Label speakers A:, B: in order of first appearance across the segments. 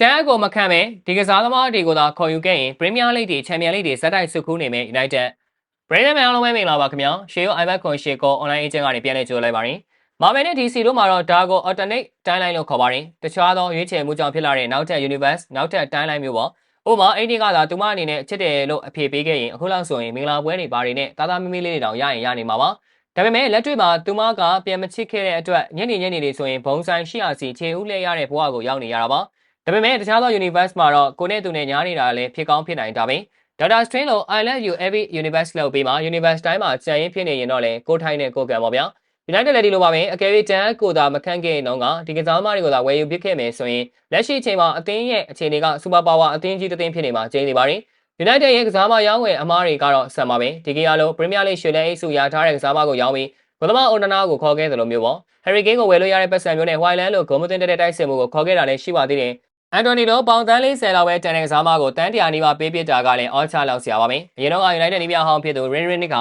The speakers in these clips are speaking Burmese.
A: တန်းအကိုမခံပဲဒီကစားသမားတွေကိုသာခေါ်ယူခဲ့ရင်ပရီးမီးယားလိဂ်တွေချန်ပီယံလိဂ်တွေဇက်တိုက်ဆုခူးနေမယ် United ပရိသတ်များအားလုံးပဲမင်္ဂလာပါခင်ဗျာရှေးရို iPad ခွန်ရှေကော online agent ကနေပြန်လည်ကြိုလိုက်ပါရင်မာမယ်နဲ့ DC တို့မှာတော့ဒါကို alternate timeline လို့ခေါ်ပါတယ်တခြားသောရွေးချယ်မှုကြောင့်ဖြစ်လာတဲ့နောက်ထပ် universe နောက်ထပ် timeline မျိုးပေါ့ဥပမာအဲ့ဒီကသာသူမအနေနဲ့ချစ်တယ်လို့အဖြေပေးခဲ့ရင်အခုလောက်ဆိုရင်မင်္ဂလာပွဲတွေဘာတွေနဲ့တာတာမီမီလေးတွေတောင်ရရင်ရနေမှာပါဒါပေမဲ့လက်တွေ့မှာသူမကပြန်မချစ်ခဲ့တဲ့အတွက်ညနေညနေတွေဆိုရင်ဘုံဆိုင်ရှိရစီခြေဦးလဲရတဲ့ဘဝကိုရောက်နေရတာပါ ဒါပေမဲ့တခြားသော universe မှာတော့ကိုနဲ့သူနဲ့ညားနေတာလည်းဖြစ်ကောင်းဖြစ်နိုင်တာပဲ Data String လို့ I love you every universe လို့ပြီးမှ universe တိုင်းမှာကြံရင်ဖြစ်နေရင်တော့လေကိုထိုင်းနဲ့ကိုကံပေါ့ဗျာ United လည်းဒီလိုပါပဲအကယ်၍တန်းကိုသာမခန့်ခဲ့ရင်တော့ကဒီကစားသမားတွေကိုသာဝယ်ယူပစ်ခဲ့မယ်ဆိုရင်လက်ရှိအချိန်မှာအသင်းရဲ့အခြေအနေက super power အသင်းကြီးတစ်သင်းဖြစ်နေမှာကျင်းနေပါရင် United ရဲ့ကစားမရောင်းဝယ်အမားတွေကတော့ဆန်ပါပဲဒီကရလို့ Premier League ရွှေလဲအိတ်စုရထားတဲ့ကစားမကိုရောင်းပြီးဂိုသမားအိုနနာကိုခေါ်ခဲ့သလိုမျိုးပေါ့ Harry Kane ကိုဝယ်လို့ရတဲ့ပတ်စံမျိုးနဲ့ Highland လို့ဂိုမတင်တဲ့တိုက်စစ်မှုကိုခေါ်ခဲ့တာလည်းရှိပါသေးတယ် အန်တိုနီလိုပေါင်တန်း40လောက်ပဲတန်တဲ့ကစားမကိုတန်းတရာနီးပါးပေးပစ်တာကလည်းအော်ချလောက်ဆရာပါပဲ။အရင်တော့ United နီးပြဟောင်းဖြစ်သူ Rin Rin က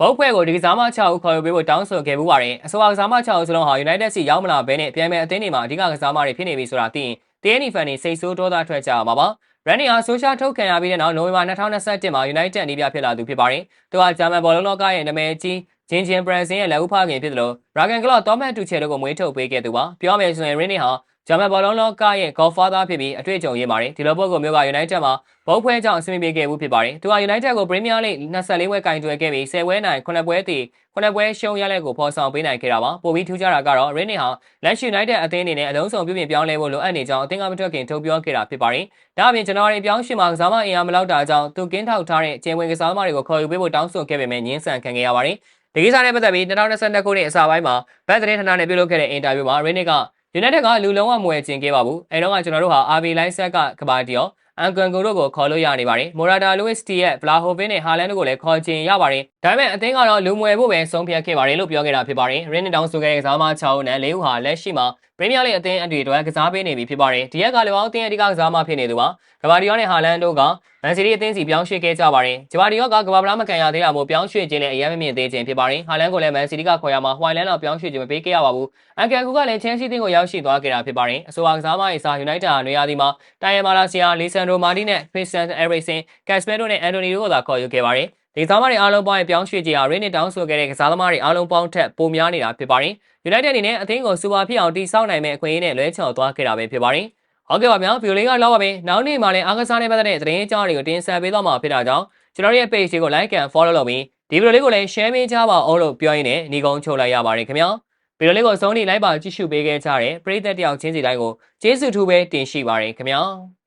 A: ဘုတ်ဖွဲ့ကိုဒီကစားမ6ဦးခေါ်ယူပေးဖို့တောင်းဆိုခဲ့မှုပါတယ်။အဆိုပါကစားမ6ဦးစလုံးဟာ United စီရောက်မလာဘဲနဲ့ပြန်မဲ့အသင်းတွေမှာအဓိကကစားမတွေဖြစ်နေပြီဆိုတာသိရင် TNI fan တွေစိတ်ဆိုးဒေါသထွက်ကြရမှာပါ။ Randy ဟာဆိုရှယ်ထုတ်ခံရပြီးတဲ့နောက်နိုဝင်ဘာ2021မှာ United နီးပြဖြစ်လာသူဖြစ်ပါတယ်။သူကဂျာမန်ဘောလုံးလောကရဲ့နာမည်ကြီးဂျင်ဂျင်ဘရန်စင်ရဲ့လက်ဦးဖခင်ဖြစ်တယ်လို့ Ragan Klopp တောမတ်တူချယ်တို့ကိုမွေးထုတ်ပေးခဲ့သူပါ။ပြောမယ်ဆိုရင် Randy ဟာ ဂျာမန်ဘောလုံးလောကရဲ့ Godfather ဖြစ်ပြီးအတွေ့အကြုံရင်းပါတယ်ဒီလိုပုဂ္ဂိုလ်မျိုးက United မှာဘုတ်ဖွဲကြောင့်အဆင်ပြေခဲ့မှုဖြစ်ပါတယ်သူက United ကို Premier League 24ပွဲကင်တွယ်ခဲ့ပြီး10ပွဲနိုင်9ပွဲတည်9ပွဲရှုံးရလက်ကိုဖော်ဆောင်ပေးနိုင်ခဲ့တာပါပိုပြီးထူးခြားတာကတော့ Rene ဟာလက်ရှိ United အသင်းအနေနဲ့အလုံးစုံပြုပြင်ပြောင်းလဲဖို့လိုအပ်နေကြောင်းအသင်းကမထွက်ခင်ထုတ်ပြောခဲ့တာဖြစ်ပါတယ်ဒါအပြင်ကျွန်တော်တို့ပြောင်းရှင်မှာကစားမအင်အားမလောက်တာကြောင့်သူကင်းထောက်ထားတဲ့ကျင်းဝင်ကစားသမားတွေကိုခေါ်ယူပေးဖို့တောင်းဆိုခဲ့ပေမဲ့ညှင်းဆန်ခံခဲ့ရပါတယ်ဒီကိစ္စနဲ့ပတ်သက်ပြီး2022ခုနှစ်အစပိုင်းမှာဘတ်သတင်းဌာနနဲ့ပြုလုပ်ခဲ့တဲ့အင်တာဗျူးမှာ Rene က United ကလူလုံးဝမွေကျင်ခဲ့ပါဘူးအဲတော့ကကျွန်တော်တို့ဟာ RB လိုင်းဆက်ကကဘာတီယောအန်ကွန်ကိုတို့ကိုခေါ်လို့ရနေပါတယ်မိုရာတာလူးစ်တီရဲ့ဗလာဟိုဗင်းနဲ့ဟာလန်တို့ကိုလည်းခေါ်ချင်ရပါတယ်ဒါပေမဲ့အသင်းကတော့လူမွေဖို့ပဲဆုံးဖြတ်ခဲ့ပါတယ်လို့ပြောခဲ့တာဖြစ်ပါတယ်ရင်းနဲ့တောင်းဆိုခဲ့တဲ့ကစားမ6ဦးနဲ့၄ဦးဟာလက်ရှိမှာပရီးမီးယားလိအသင်းအတွေ့အထွက်ကစားပေးနေပြီဖြစ်ပါတယ်ဒီရက်ကလည်းအောင်အသင်းအဓိကကစားမဖြစ်နေသူပါကဘာဒီယောနဲ့ဟာလန်တို့က မန်စီးတီးအသင်းစီပြောင်းရွှေ့ခဲ့ကြပါတယ်ဂျပါဒီယောကကဘာဗလာမကန်ရသေးတာမို့ပြောင်းရွှေ့ခြင်းနဲ့အရင်မမြင်သေးခြင်းဖြစ်ပါတယ်ဟာလန်ကိုလည်းမန်စီးတီးကခေါ်ရမှာဟွိုင်လန်တော့ပြောင်းရွှေ့ခြင်းမပေးခဲ့ရပါဘူးအန်ကန်ကူကလည်းချန်စီးတင်းကိုရောက်ရှိသွားခဲ့တာဖြစ်ပါတယ်အဆိုပါကစားမရေးစာယူနိုက်တက်ဟာနေရာဒီမှာတိုင်ယန်မာလာဆီယာလီဆန်ဒရိုမာတီနဲ့ခရစ်စတန်အဲရိဆင်ကက်စပက်ဒိုနဲ့အန်တိုနီတို့ကသာခေါ်ယူခဲ့ပါတယ်ဒီကစားမတွေအားလုံးပေါင်းရင်ပြောင်းရွှေ့ကြရာရင်းနဲ့တောင်းဆိုခဲ့တဲ့ကစားသမားတွေအားလုံးပေါင်းထက်ပိုများနေတာဖြစ်ပါတယ်။ United အနေနဲ့အသင်းကိုစူပါဖြစ်အောင်တည်ဆောက်နိုင်မယ့်အခွင့်အရေးနဲ့လွဲချော်သွားခဲ့တာပဲဖြစ်ပါတယ်။ ဟုတ်ကဲ့ပါဗျာဗီဒီယိုလေးကလောက်ပါပဲ။နောက်နေ့မှလည်းအားကစားနဲ့ပတ်သက်တဲ့သတင်းအကြောင်းတွေကိုတင်ဆက်ပေးသွားမှာဖြစ်တာကြောင့်ကျွန်တော်ရဲ့ page ကို like and follow လုပ်ပြီးဒီဗီဒီယိုလေးကိုလည်း share ပေးကြပါအောင်လို့ပြောရင်းနဲ့ညီကုန်းချုပ်လိုက်ရပါတယ်ခင်ဗျာ။ဗီဒီယိုလေးကိုအဆုံးထိလိုက်ပါကြည့်ရှုပေးခဲ့ကြတဲ့ပရိသတ်တယောက်ချင်းစီတိုင်းကိုကျေးဇူးထူးပဲတင်ရှိပါတယ်ခင်ဗျာ။